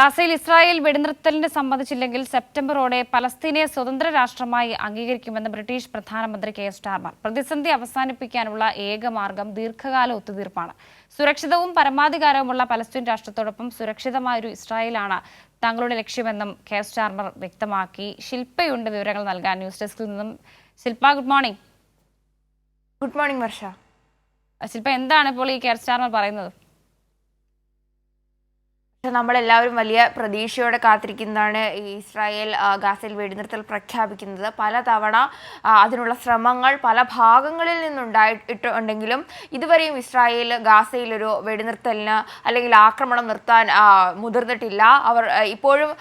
ഗാസയിൽ ഇസ്രായേൽ വെടിനിർത്തലിനെ സംബന്ധിച്ചില്ലെങ്കിൽ സെപ്റ്റംബറോടെ പലസ്തീനെ സ്വതന്ത്ര രാഷ്ട്രമായി അംഗീകരിക്കുമെന്ന് ബ്രിട്ടീഷ് പ്രധാനമന്ത്രി കെ സ്റ്റാർമർ. പ്രതിസന്ധി അവസാനിപ്പിക്കാനുള്ള ഏക മാർഗം ദീർഘകാല ഒത്തുതീർപ്പാണ്. സുരക്ഷിതവും പരമാധികാരവുമുള്ള പലസ്തീൻ രാഷ്ട്രത്തോടൊപ്പം സുരക്ഷിതമായൊരു ഇസ്രായേലാണ് തങ്ങളുടെ ലക്ഷ്യമെന്നും കെ സ്റ്റാർമർ വ്യക്തമാക്കി. ശില്പയുണ്ട് വിവരങ്ങൾ നൽകാൻ ന്യൂസ് ഡെസ്കിൽ നിന്നും Shilpa good morning. Good morning Varsha. Shilpa എന്താണ് ഇപ്പോൾ ഈ കെ സ്റ്റാർമർ പറയുന്നത്? നമ്മളെല്ലാവരും വലിയ പ്രതീക്ഷയോടെ കാത്തിരിക്കുന്നതാണ് ഇസ്രായേൽ ഗാസയിൽ വെടിനിർത്തൽ പ്രഖ്യാപിക്കുന്നത്. പല തവണ അതിനുള്ള ശ്രമങ്ങൾ പല ഭാഗങ്ങളിൽ നിന്നുണ്ടായിട്ടുണ്ടെങ്കിലും ഇതുവരെയും ഇസ്രായേൽ ഗാസയിൽ ഒരു വെടിനിർത്തലിന് അല്ലെങ്കിൽ ആക്രമണം നിർത്താൻ മുതിർന്നിട്ടില്ല. അവർ ഇപ്പോഴും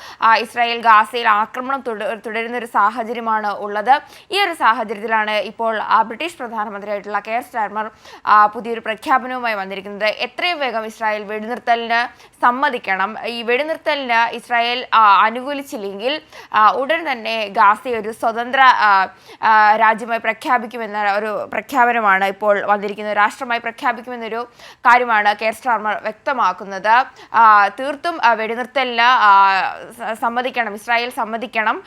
ഇസ്രായേൽ ഗാസയിൽ ആക്രമണം തുടരുന്ന ഒരു സാഹചര്യമാണ് ഉള്ളത്. ഈ ഒരു സാഹചര്യത്തിലാണ് ഇപ്പോൾ ബ്രിട്ടീഷ് പ്രധാനമന്ത്രിയായിട്ടുള്ള കെയർ സ്റ്റാർമർ പുതിയൊരു പ്രഖ്യാപനവുമായി വന്നിരിക്കുന്നത്. എത്രയും വേഗം ഇസ്രായേൽ വെടിനിർത്തലിന് സമ്മതിക്കണം. ഈ വെടിനിർത്തലിന് ഇസ്രായേൽ അനുകൂലിച്ചില്ലെങ്കിൽ ഉടൻ തന്നെ ഗാസയെ ഒരു സ്വതന്ത്ര രാജ്യമായി പ്രഖ്യാപിക്കുമെന്ന ഒരു പ്രഖ്യാപനമാണ് ഇപ്പോൾ വന്നിരിക്കുന്നത്. രാഷ്ട്രമായി പ്രഖ്യാപിക്കുമെന്നൊരു കാര്യമാണ് കെയർ സ്റ്റാർമർ വ്യക്തമാക്കുന്നത്. തീർത്തും വെടിനിർത്തലിന് സമ്മതിക്കണം ഇസ്രായേൽ സമ്മതിക്കണം.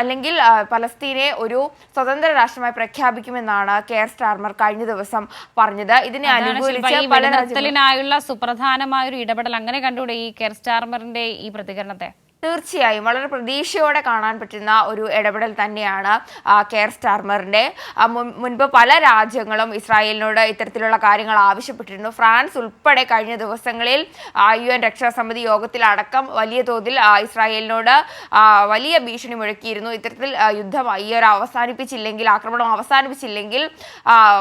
അല്ലെങ്കിൽ പലസ്തീനെ ഒരു സ്വതന്ത്ര രാഷ്ട്രമായി പ്രഖ്യാപിക്കുമെന്നാണ് കെയർ സ്റ്റാർമർ കഴിഞ്ഞ ദിവസം പറഞ്ഞത്. ഇതിനെ അനുകൂലിച്ച് സുപ്രധാനമായ ഒരു ഇടപെടൽ അങ്ങനെ കണ്ടുകൂടെ ഈ കെയർ സ്റ്റാർമറിന്റെ ഈ പ്രതികരണത്തെ? തീർച്ചയായും വളരെ പ്രതീക്ഷയോടെ കാണാൻ പറ്റുന്ന ഒരു ഇടപെടൽ തന്നെയാണ് കെയർ സ്റ്റാർമറിന്റെ. മുൻപ് പല രാജ്യങ്ങളും ഇസ്രായേലിനോട് ഇത്തരത്തിലുള്ള കാര്യങ്ങൾ ആവശ്യപ്പെട്ടിരുന്നു. ഫ്രാൻസ് ഉൾപ്പെടെ കഴിഞ്ഞ ദിവസങ്ങളിൽ യു എൻ രക്ഷാസമിതി യോഗത്തിലടക്കം വലിയ തോതിൽ ഇസ്രായേലിനോട് വലിയ ഭീഷണി മുഴക്കിയിരുന്നു ഇത്തരത്തിൽ യുദ്ധം ഈ ഒരു അവസാനിപ്പിച്ചില്ലെങ്കിൽ ആക്രമണം അവസാനിപ്പിച്ചില്ലെങ്കിൽ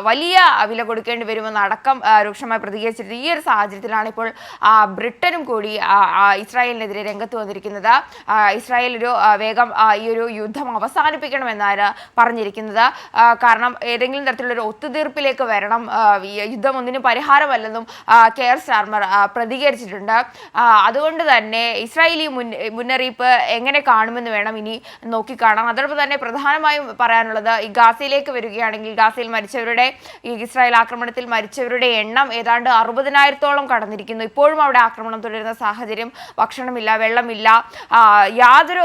വലിയ വില കൊടുക്കേണ്ടി വരുമെന്ന് അടക്കം രൂക്ഷമായി പ്രതികരിച്ചിരുന്നു. ഈ ഒരു സാഹചര്യത്തിലാണ് ഇപ്പോൾ ബ്രിട്ടനും കൂടി ഇസ്രായേലിനെതിരെ രംഗത്ത് വന്നിരിക്കുന്നത്. ഇസ്രായേൽ ഒരു വേഗം ഈ ഒരു യുദ്ധം അവസാനിപ്പിക്കണമെന്നാണ് പറഞ്ഞിരിക്കുന്നത്. കാരണം ഏതെങ്കിലും തരത്തിലുള്ള ഒരു ഒത്തുതീർപ്പിലേക്ക് വരണം. യുദ്ധം ഒന്നിനും പരിഹാരമല്ലെന്നും കെ ആർ സ്റ്റാർമർ പ്രതികരിച്ചിട്ടുണ്ട്. അതുകൊണ്ട് തന്നെ ഇസ്രായേലി മുന്നറിയിപ്പ് എങ്ങനെ കാണുമെന്ന് വേണം ഇനി നോക്കിക്കാണാം. അതോടൊപ്പം തന്നെ പ്രധാനമായും പറയാനുള്ളത് ഈ ഗാസയിലേക്ക് വരികയാണെങ്കിൽ ഗാസയിൽ മരിച്ചവരുടെ ഈ ഇസ്രായേൽ ആക്രമണത്തിൽ മരിച്ചവരുടെ എണ്ണം ഏതാണ്ട് അറുപതിനായിരത്തോളം കടന്നിരിക്കുന്നു. ഇപ്പോഴും അവിടെ ആക്രമണം തുടരുന്ന സാഹചര്യം ഭക്ഷണമില്ല വെള്ളമില്ല യാതൊരു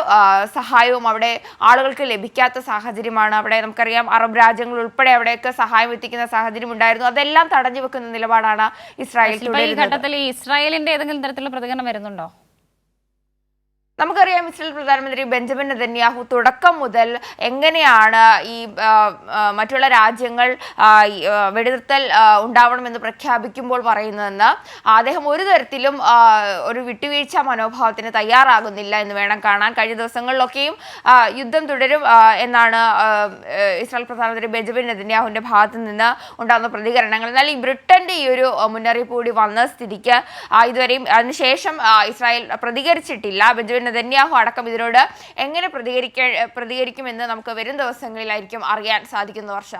സഹായവും അവിടെ ആളുകൾക്ക് ലഭിക്കാത്ത സാഹചര്യമാണ്. അവിടെ നമുക്കറിയാം അറബ് രാജ്യങ്ങൾ ഉൾപ്പെടെ അവിടെയൊക്കെ സഹായം എത്തിക്കുന്ന സാഹചര്യം ഉണ്ടായിരുന്നു അതെല്ലാം തടഞ്ഞു വെക്കുന്ന നിലപാടാണ് ഇസ്രായേൽ ഈ ഘട്ടത്തിൽ ഇസ്രായേലിന്റെ ഏതെങ്കിലും തരത്തിലുള്ള പ്രതികരണം വരുന്നുണ്ടോ? നമുക്കറിയാം ഇസ്രയേൽ പ്രധാനമന്ത്രി ബെഞ്ചമിൻ നെതന്യാഹു തുടക്കം മുതൽ എങ്ങനെയാണ് ഈ മറ്റുള്ള രാജ്യങ്ങൾ വെടിനിർത്തൽ ഉണ്ടാവണമെന്ന് പ്രഖ്യാപിക്കുമ്പോൾ പറയുന്നതെന്ന് അദ്ദേഹം ഒരു തരത്തിലും ഒരു വിട്ടുവീഴ്ച മനോഭാവത്തിന് തയ്യാറാകുന്നില്ല എന്ന് വേണം കാണാൻ. കഴിഞ്ഞ ദിവസങ്ങളിലൊക്കെയും യുദ്ധം തുടരും എന്നാണ് ഇസ്രായേൽ പ്രധാനമന്ത്രി ബെഞ്ചമിൻ നെതന്യാഹുവിന്റെ ഭാഗത്തു നിന്ന് ഉണ്ടാകുന്ന പ്രതികരണങ്ങൾ. എന്നാൽ ഈ ബ്രിട്ടന്റെ ഈ ഒരു മുന്നറിയിപ്പ് കൂടി വന്ന സ്ഥിതിക്ക് ഇതുവരെയും അതിനുശേഷം ഇസ്രായേൽ പ്രതികരിച്ചിട്ടില്ല. ബെഞ്ചമിൻ നെതന്യാഹു അടക്കം ഇതിനോട് എങ്ങനെ പ്രതികരിക്ക പ്രതികരിക്കുമെന്ന് നമുക്ക് വരും ദിവസങ്ങളിലായിരിക്കും അറിയാൻ സാധിക്കുന്ന വർഷ.